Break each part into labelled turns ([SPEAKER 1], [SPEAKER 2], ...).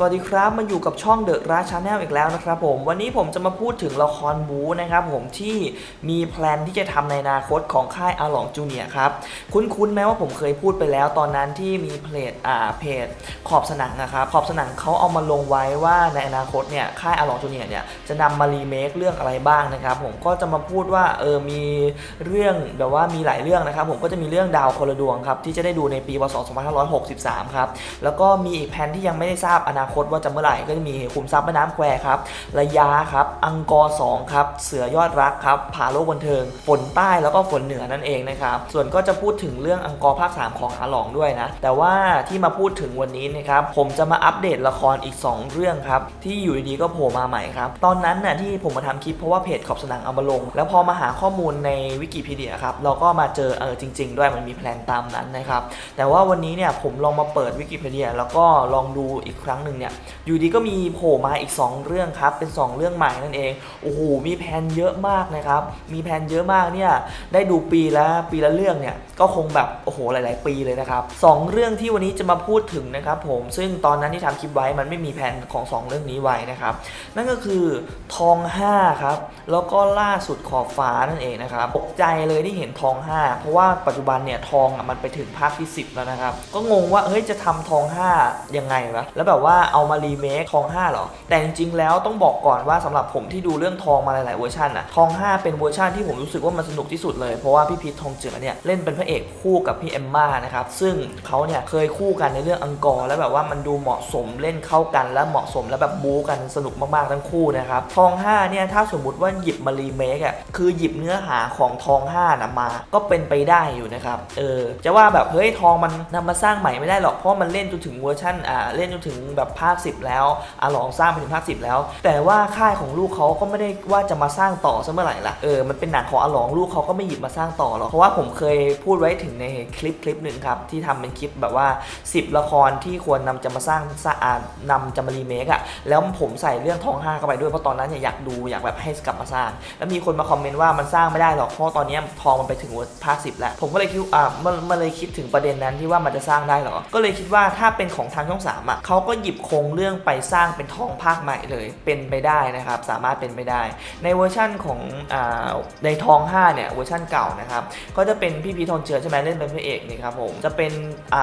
[SPEAKER 1] สวัสดีครับมาอยู่กับช่องเดอะราชาแนลอีกแล้วนะครับผมวันนี้ผมจะมาพูดถึงละครบู๊นะครับผมที่มีแพลนที่จะทำในอนาคตของค่ายอาหลองจูเนียครับคุ้นๆไหมว่าผมเคยพูดไปแล้วตอนนั้นที่มีเพจอ่าเพจขอบสนังนะครับขอบสนังเขาเอามาลงไว้ว่าในอนาคตเนี่ยค่ายอาหลองจูเนียเนี่ยจะนำมารีเมคเรื่องอะไรบ้างนะครับผมก็จะมาพูดว่าเออมีเรื่องแบบว่ามีหลายเรื่องนะครับผมก็จะมีเรื่องดาวคนละดวงครับที่จะได้ดูในปีพศ2563ครับแล้วก็มีอีกแผนที่ยังไม่ได้ทราบอนาคตว่าจะเมื่อไหร่ก็จะมีขุมทรัพย์แม่น้ำแควครับ ระยะครับ อังกอร์2ครับ เสือยอดรักครับผาโลกบันเทิง ฝนใต้แล้วก็ฝนเหนือนั่นเองนะครับ ส่วนก็จะพูดถึงเรื่องอังกอร์ภาค 3 ของอาหลองด้วยนะ แต่ว่าที่มาพูดถึงวันนี้นะครับ ผมจะมาอัปเดตละครอีก 2 เรื่องครับ ที่อยู่ดีๆก็โผล่มาใหม่ครับ ตอนนั้นน่ะที่ผมมาทำคลิปเพราะว่าเพจขอบสนามเอามาลง แล้วพอมาหาข้อมูลในวิกิพีเดียครับ เราก็มาเจอเออจริง ๆ ด้วยมันมีแพลนตามนั้นนะครับ แต่ว่าวันนี้เนี่ยผมลองมาเปิดวิกิพีเดียแล้วก็ลองดูอีกครั้งหนึ่งเนี่ยอยู่ดีก็มีโผล่มาอีก 2 เรื่องครับ เป็น 2 เรื่องใหม่นั่นเองโอ้โหมีแผนเยอะมากนะครับ มีแผนเยอะมากเนี่ยได้ดูปีละปีละเรื่องเนี่ยก็คงแบบโอ้โหหลาย ๆ ปีเลยนะครับสองเรื่องที่วันนี้จะมาพูดถึงนะครับผมซึ่งตอนนั้นที่ทำคลิปไว้มันไม่มีแผนของ 2 เรื่องนี้ไว้นะครับ นั่นก็คือทอง 5 ครับ แล้วก็ล่าสุดขอบฟ้านั่นเองนะครับตกใจเลยที่เห็นทอง 5 เพราะว่าปัจจุบันเนี่ยทองอะมันไปถึงภาคที่ 10 แล้วนะครับ ก็งงว่าเฮ้ยจะทำทอง 5 ยังไงวะแล้วแบบว่าเอามารีเมคทอง5หรอ แต่จริงๆแล้วต้องบอกก่อนว่าสำหรับผมที่ดูเรื่องทองมาหลายๆเวอร์ชันอะทอง 5 เป็นเวอร์ชันที่ผมรู้สึกว่ามันสนุกที่สุดเลยเพราะว่าพี่พีททองเจือเนี่ยเล่นเป็นพระเอกคู่กับพี่เอมมานะครับซึ่งเขาเนี่ยเคยคู่กันในเรื่องอังกอร์แล้วแบบว่ามันดูเหมาะสมเล่นเข้ากันและเหมาะสมแล้วแบบบู๊กันสนุกมากๆทั้งคู่นะครับทอง5เนี่ยถ้าสมมุติว่าหยิบมารีเมคอะคือหยิบเนื้อหาของทอง5นะมา ก็เป็นไปได้อยู่นะครับเออจะว่าแบบเฮ้ยทองมันนำมาสร้างใหม่ไม่ได้หรอกเพราะมันเล่นจนถึงเวอร์ชันอ่าเล่นจนถึงแบบภาค 10 แล้วอาลองสร้างไปถึงภาค 10 แล้ว แต่ว่าค่ายของลูกเขาก็ไม่ได้ว่าจะมาสร้างต่อซะเมื่อไหร่ละเออมันเป็นหนังของอาหลองลูกเขาก็ไม่หยิบมาสร้างต่อหรอกเพราะว่าผมเคยพูดไว้ถึงในคลิปคลิปหนึ่งครับที่ทำเป็นคลิปแบบว่า 10 ละครที่ควรนำจะมาสร้างสะอาดนำจะมารีเมคอะแล้วผมใส่เรื่องทองห้าเข้าไปด้วยเพราะตอนนั้นเนี่ยอยากดูอยากแบบให้กลับมาสร้าง แล้วมีคนมาคอมเมนต์ว่ามันสร้างไม่ได้หรอกเพราะตอนนี้ทองมันไปถึงภาคสิบแล้ว ผมก็เลยคิดอ่ามันมันเลยคิดถึงประเด็นนั้นที่ว่ามันจะสร้างได้หรอ ก็เลยคิดว่าถ้าเป็นของทางช่องสามอะเขาก็หยิบคงเรื่องไปสร้างเป็นทองภาคใหม่เลยเป็นไปได้นะครับ สามารถเป็นไปได้ ในเวอร์ชั่นของอในทอง 5 เนี่ยเวอร์ชั่นเก่านะครับ ก็จะเป็นพี่พีทองเจือใช่ไหมเล่นเป็นพระเอกนี่ครับผมจะเป็น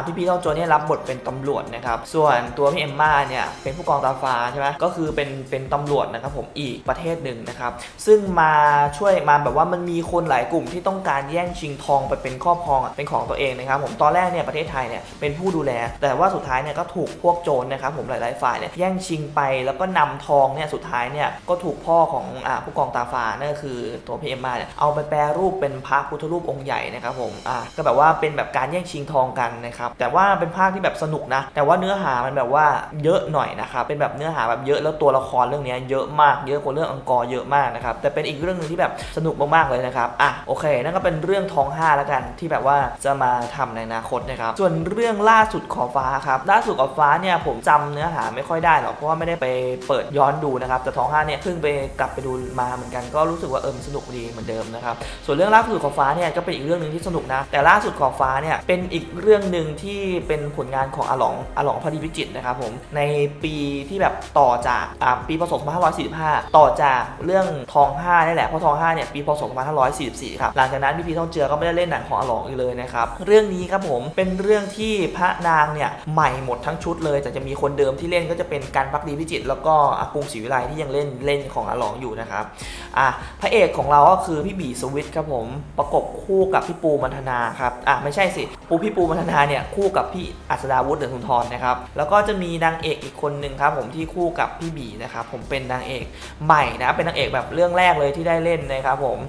[SPEAKER 1] พี่พีทองเจือเนี่ยรับบทเป็นตำรวจนะครับ ส่วนตัวพี่เอมม่าเนี่ยเป็นผู้กองตาฟ้าใช่ไหมก็คือเป็นเป็นตำรวจนะครับผมอีกประเทศหนึ่งนะครับ ซึ่งมาช่วยมาแบบว่ามันมีคนหลายกลุ่มที่ต้องการแย่งชิงทองไปเป็นครอบครองเป็นของตัวเองนะครับ ผมตอนแรกเนี่ยประเทศไทยเนี่ยเป็นผู้ดูแล แต่ว่าสุดท้ายเนี่ยก็ถูกพวกโจรนะครับผมหลายๆฝ่ายเนี่ยแย่งชิงไปแล้วก็นำทองเนี่ยสุดท้ายเนี่ยก็ถูกพ่อของอผู้กองตาฟ้านั่นก็คือตัวพีเอ็มมาเนี่ยเอาไปแปรรูปเป็นพระพุทธรูปองค์ใหญ่นะครับผมอ่าก็แบบว่าเป็นแบบการแย่งชิงทองกันนะครับแต่ว่าเป็นภาคที่แบบสนุกนะ แต่ว่าเนื้อหามันแบบว่าเยอะหน่อยนะครับเป็นแบบเนื้อหาแบบเยอะแล้วตัวละครเรื่องเนี้ยเยอะมากเยอะกว่าเรื่องอังกอร์เยอะมากนะครับแต่เป็นอีกเรื่องหนึงที่แบบสนุกมากๆเลยนะครับอะโอเค นั่นก็เป็นเรื่องทองห้าแล้วกันที่แบบว่าจะมาทำในอนาคตนะครับส่วนเรื่องล่าสุดขอฟ้าครับล่าสุดขอฟ้าเนี่ยผมจำเนื้อหาไม่ค่อยได้หรอกเพราะว่าไม่ได้ไปเปิดย้อนดูนะครับแต่ทองห้าเนี่ยเพิ่งไปกลับไปดูมาเหมือนกันก็รู้สึกว่าเออมันสนุกดีเหมือนเดิมนะครับส่วนเรื่องล่าสุดขอบฟ้าเนี่ยก็เป็นอีกเรื่องหนึ่งที่สนุกนะแต่ล่าสุดขอบฟ้าเนี่ยเป็นอีกเรื่องหนึ่งที่เป็นผลงานของอาหลองอาหลองพอดีพิจิตนะครับผมในปีที่แบบต่อจากปีพศ2545 ต่อจากเรื่องทองห้านี่แหละเพราะทองห้าเนี่ยปีพศ2544ครับหลังจากนั้นพี่พีทองเจือก็ไม่ได้เล่นหนังของอาหลองอีกเลยนะครับเรื่องนี้ครับผมเป็นเรื่องที่พระนางเนี่ยใหม่หมดทั้งชุดเลยแต่จะมีคนเดิมที่เล่นก็จะเป็นการพักดีพิจิตรแล้วก็อากรุงศรีวิไลที่ยังเล่นเล่นของอาหลองอยู่นะครับอะพระเอกของเราก็คือพี่บีสวิตครับผมประกบคู่กับพี่ปูมันธนาครับอะไม่ใช่สิปูพี่ปูมันธนาเนี่ยคู่กับพี่อัศดาวุฒิเดือดสุนทรนะครับแล้วก็จะมีนางเอกอีกคนหนึ่งครับผมที่คู่กับพี่บีนะครับผมเป็นนางเอกใหม่นะเป็นนางเอกแบบเรื่องแรกเลยที่ได้เล่นนะครับผม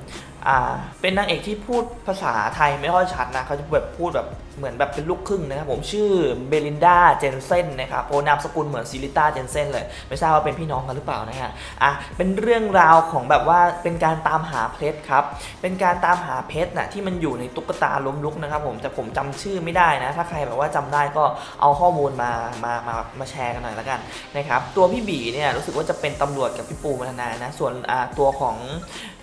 [SPEAKER 1] อ่าเป็นนางเอกที่พูดภาษาไทยไม่ค่อยชัดนะเขาจะแบบพูดแบบเหมือนแบบเป็นลูกครึ่งนะครับผมชื่อเบลินดาเจนเซนนะครับโอนามสกุลเหมือนซิลิต้าเจนเซนเลย ไม่ทราบว่าเป็นพี่น้องกันหรือเปล่านะฮะอะเป็นเรื่องราวของแบบว่าเป็นการตามหาเพชรครับ เป็นการตามหาเพชรนะที่มันอยู่ในตุ๊กตาล้มลุกนะครับผมแต่ผมจำชื่อไม่ได้นะ ถ้าใครแบบว่าจำได้ก็เอาข้อมูลมามามามาแชร์กันหน่อยละกันนะครับตัวพี่บีเนี่ยรู้สึกว่าจะเป็นตำรวจกับพี่ปูมัทนานะ ส่วนอ่าตัวของ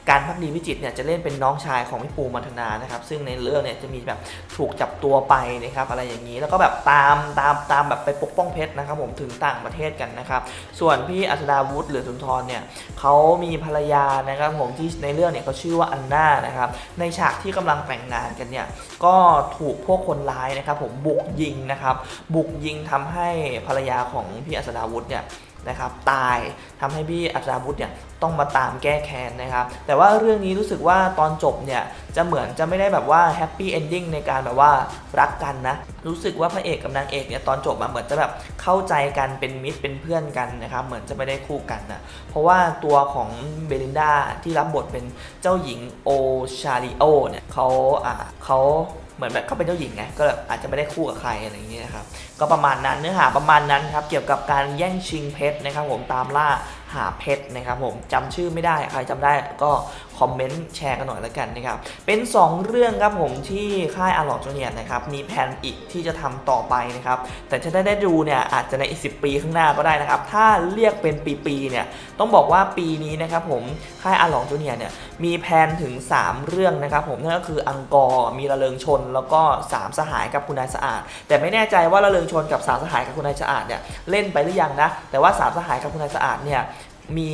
[SPEAKER 1] การพักดีวิจิตเนี่ยจะเล่นเป็นน้องชายของพี่ปูมัทนานะครับ ซึ่งในเรื่องเนี่ยจะมีแบบถูกจับตัวไปนะครับอะไรอย่างนี้แล้วก็แบบตามตามตามแบบไปปกป้องเพชรนะครับผมถึงต่างประเทศกันนะครับ ส่วนพี่อัศดาวุฒิหรือสุนทรเนี่ยเขามีภรรยานะครับผมที่ในเรื่องเนี่ยเขาชื่อว่าอันนานะครับในฉากที่กำลังแต่งงานกันเนี่ยก็ถูกพวกคนร้ายนะครับผมบุกยิงนะครับบุกยิงทำให้ภรรยาของพี่อัศดาวุฒิเนี่ย นะครับตายทำให้พี่อัศดาวุฒิเนี่ยต้องมาตามแก้แค้นนะครับแต่ว่าเรื่องนี้รู้สึกว่าตอนจบเนี่ยจะเหมือนจะไม่ได้แบบว่าแฮปปี้เอนดิ้งในการแบบว่ารักกันนะรู้สึกว่าพระเอกกับนางเอกเนี่ยตอนจบมาเหมือนจะแบบเข้าใจกันเป็นมิตรเป็นเพื่อนกันนะครับเหมือนจะไม่ได้คู่กันนะเพราะว่าตัวของเบลินดาที่รับบทเป็นเจ้าหญิงโอชาริโอเนี่ยเขาอ่าเขา มือนแบบเขาเป็นเจ้าหญิงไงก็แบบอาจจะไม่ได้คู่กับใครอะไรอย่างเงี้ยครับก็ประมาณนั้นเนื้อหาประมาณนั้นครับเกี่ยวกับการแย่งชิงเพชรนะครับผมตามล่า หาเพชรนะครับผมจำชื่อไม่ได้ใครจำได้ก็คอมเมนต์แชร์กันหน่อยแล้วกันนะครับเป็น 2 เรื่องครับผมที่ค่ายอาร์ลอจูเนียนะครับมีแผนอีกที่จะทำต่อไปนะครับแต่จะได้ได้ดูเนี่ยอาจจะในอีกสิปีข้างหน้าก็ได้นะครับถ้าเรียกเป็นปีๆเนี่ยต้องบอกว่าปีนี้นะครับผมค่ายอาร์ลอจูเนียเนี่ยมีแผนถึง 3 เรื่องนะครับผมนั่นก็คืออังกอร์มีระเริงชน แล้วก็ 3 สหายกับคุณนายสะอาด แต่ไม่แน่ใจว่าระเริงชนกับสามสหายกับคุณนายสะอาดเนี่ยเล่นไปหรือยังนะแต่ว่าสามสหายกับคุณนายสะอาดเนี่ย มี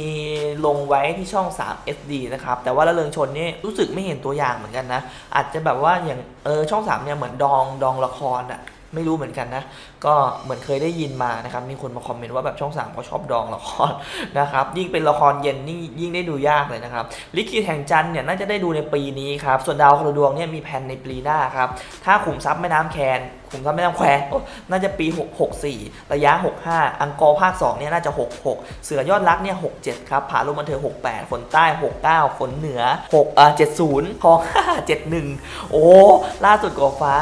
[SPEAKER 1] ลงไว้ที่ช่อง 3 SD นะครับ แต่ว่าละเริงชนนี่รู้สึกไม่เห็นตัวอย่างเหมือนกันนะ อาจจะแบบว่าอย่างเออช่อง 3 เนี่ยเหมือนดองดองละครอะไม่รู้เหมือนกันนะ ก็เหมือนเคยได้ยินมานะครับ มีคนมาคอมเมนต์ว่าแบบช่อง3เขาชอบดองละครนะครับ ยิ่งเป็นละครเย็นนี่ยิ่งได้ดูยากเลยนะครับ ลิขิตแห่งจันทร์เนี่ยน่าจะได้ดูในปีนี้ครับ ส่วนดาวคนละดวงเนี่ยมีแผนในปีหน้าครับ ถ้าขุมทรัพย์แม่น้ำแคนขุมทรัพย์แม่น้ำแควโอ้น่าจะปี 6 64 ระยะ 65 อังกอร์ภาค 2 เนี่ยน่าจะ 66 เสือยอดรักเนี่ย 67 ครับ ผาลมบันเทิง68คนใต้ 69 ฝนเหนือ6อ่า70คอง 5 71 โอ้ ล่าสุดกอฟ้า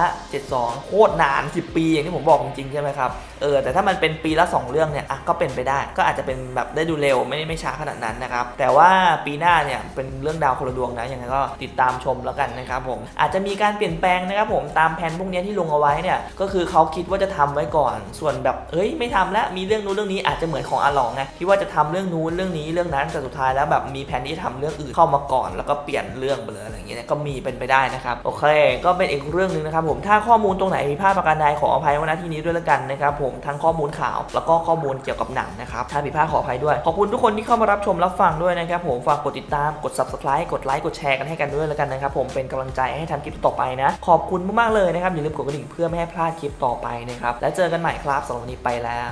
[SPEAKER 1] 72 โคตรนาน 10 ปี อย่างที่ผมบอกจริงๆใช่ไหมครับ เออ แต่ถ้ามันเป็นปีละ 2 เรื่องเนี่ย อะ ก็เป็นไปได้ ก็อาจจะเป็นแบบได้ดูเร็ว ไม่ได้ไม่ช้าขนาดนั้นนะครับ แต่ว่าปีหน้าเนี่ยเป็นเรื่องดาวคนละดวงนะ ยังไงก็ติดตามชมแล้วกันนะครับผม อาจจะมีการเปลี่ยนแปลงนะครับผม ตามแผนพวกเนี้ยที่ลงเอาไว้เนี่ยก็คือเขาคิดว่าจะทำไว้ก่อน ส่วนแบบเอ้ยไม่ทำแล้วมีเรื่องนู้นเรื่องนี้อาจจะเหมือนของอาหลองไงที่ว่าจะทำเรื่องนู้นเรื่องนี้เรื่องนั้นแต่สุดท้ายแล้วแบบมีแผนที่จะทำเรื่องอื่นเข้ามาก่อน แล้วก็เปลี่ยนเรื่องไปเลยอะไรอย่างเงี้ยก็มีเป็นไปได้นะครับโอเค ก็เป็นอีกเรื่องหนึ่งนะครับผมถ้าข้อมูลตรงไหนมีพลาดประการใดขออภัยไว้ณที่นี้ด้วยแล้วกันนะครับผมทั้งข้อมูลข่าวแล้วก็ข้อมูลเกี่ยวกับหนังนะครับถ้าผิดพลาดขออภัยด้วยขอบคุณทุกคนที่เข้ามารับชมรับฟังด้วยนะครับผมฝากกดติดตามกด subscribe กดไลค์กดแชร์กันให้กันด้วยแล้วกันนะครับผมเป็นกำลังใจให้ทำคลิปต่อไปนะ ขอบคุณมากๆเลยนะครับอย่าลืมกดกระดิ่งเพื่อไม่ให้พลาดคลิปต่อไปนะครับ แล้วเจอกันใหม่ครับสำหรับวันนี้ไปแล้ว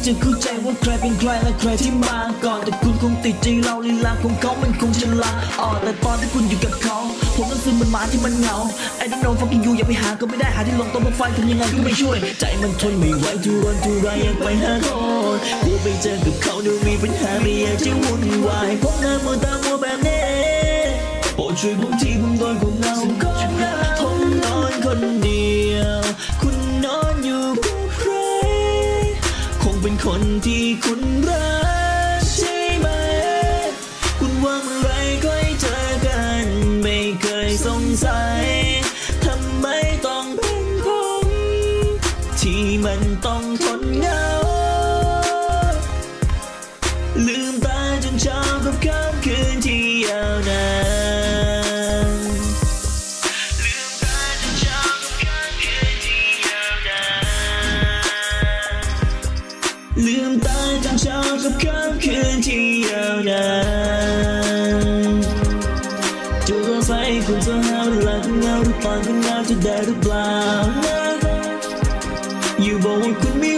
[SPEAKER 2] ที่จะเข้าใจว่าใครเป็นใครและใครที่มาก่อนแต่คุณคงติดใจเราลีลาของเขามันคงฉลาดอ่อนแต่ตอนที่คุณอยู่กับเขาผมนั้นซึมเหมันหมาที่มันเหงาไอ้ที่นองฟังกินอยู่อย่าไปหาก็ไม่ได้หาที่ลงต้นไฟทำยังไงก็ไม่ช่วย ใจมันทนไม่ไหวทุรนทุรายอยากไปหาคนกลัวไปเจอกับเขาดูมีปัญหาไม่อยากจะวุ่นวายพบหน้ามัวตามัวแบบนี้โปรดช่วยผมทีผมโดนผมเหงาผมนอนคนเดียว คนที่คุณรัก to die to blind. You won't put me.